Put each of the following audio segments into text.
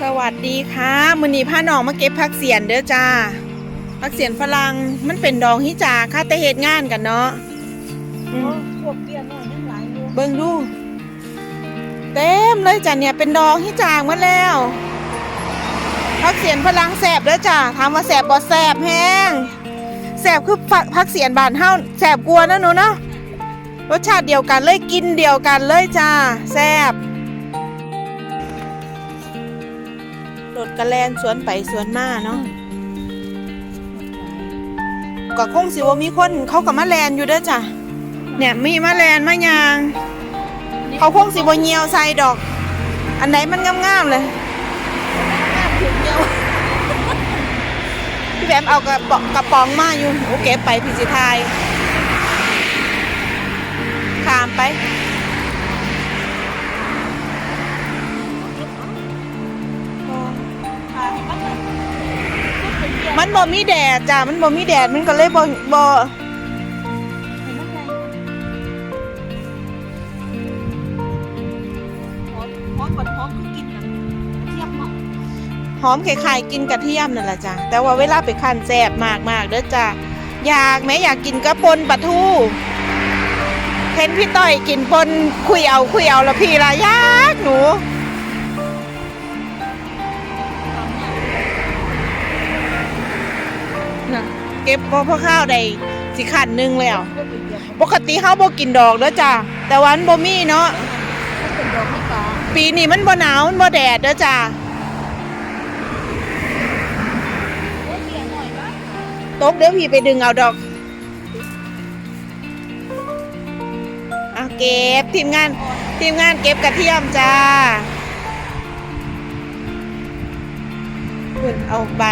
สวัสดีค่ะมือนี้พาน้องมาเก็บผักเสียนเด้อจ้าผักเสียนฝรั่งมันเป็นดองฮิจาค่ะแต่เหตุงานกันเนาะอืมพวกเบี้ยน้อยยังหลายอยู่เบิ่งดูเต็มเลยจ้ะเนี่ยเป็นดองฮิจางหมาแล้วผักเสียนฝรั่งแสบเด้อจ้าถามว่าแสบบ่แสบแห้งแสบคือผักผักเสียนบานเฮาแสบกลัวนะหนูเนาะรสชาติเดียวกันเลยกินเดียวกันเลยจ้าแสบ รถกระแลนสวนไปสวนมาเนาะก็คงสิว่ามีคนเขากับมาแลนอยู่เด้อจ้ะเนี่ยมีมาแลนมายาง เขาคงสิบ่เหี่ยวใส่ดอก อันไหนมันงามๆเลยถึงเดียวพี่แบมเอากระป๋องกระป๋องมาอยู่โอเก็บไปพิจิทายขามไป มันบ่มีแดดจ้ะมันบ่มีแดดมันก็เลยบ่บ่ห้มันไงหอมหอมบัดหอมคือกินน่ะเทียมหอมไข่ๆกินกระเทียมนั่นแหละจ้ะแต่ว่าเวลาไปคั้นแซ่บมากๆเด้อจ้ะอยากแม้อยากกินกระปนปลาทูเห็นพี่ต้อยกินปนคุยเอาคุยเอาแล้วพี่ละยากหนู เก็บพอพอข้าวได้สิขันหนึงแล้ว ปกติเฮาบ่กินดอกเด้อจ้ะแต่วันบ่มีเนาะ เป็นดอกมะกาปีนี้มันบ่หนาวมันบ่แดดเด้อจ้ะโอ้ยเบี้ยน้อยบ้าตกเดี๋ยวพี่ไปดึงเอาดอกเอาเก็บทีมงานทีมงานเก็บกระเทียมจ้าคุณเอาใบ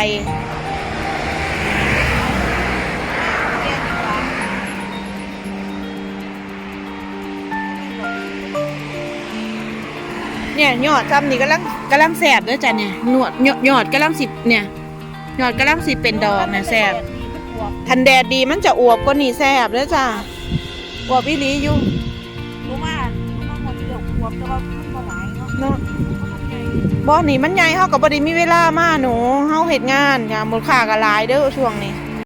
เนี่ยยอดซ้ำนี่กำลังกำลังแสบเด้อจ้ะเนี่ยหนวดยอดยอดกำลังสิเนี่ยยอดกำลังสิเป็นดอกนะแสบมันบวกทันแดดดีมันจะอวบกว่านี่แสบเด้อจ้ะอวบอีหลีอยู่รู้ว่ามันหมดเดียวบวกแต่ว่ามันบ่หลายเนาะเนาะมันใหญ่บ่นี่มันใหญ่เฮาก็บ่ได้มีเวลามาหนูเฮาเฮ็ดงานจ้ะมูลค่าก็หลายเด้อช่วงนี้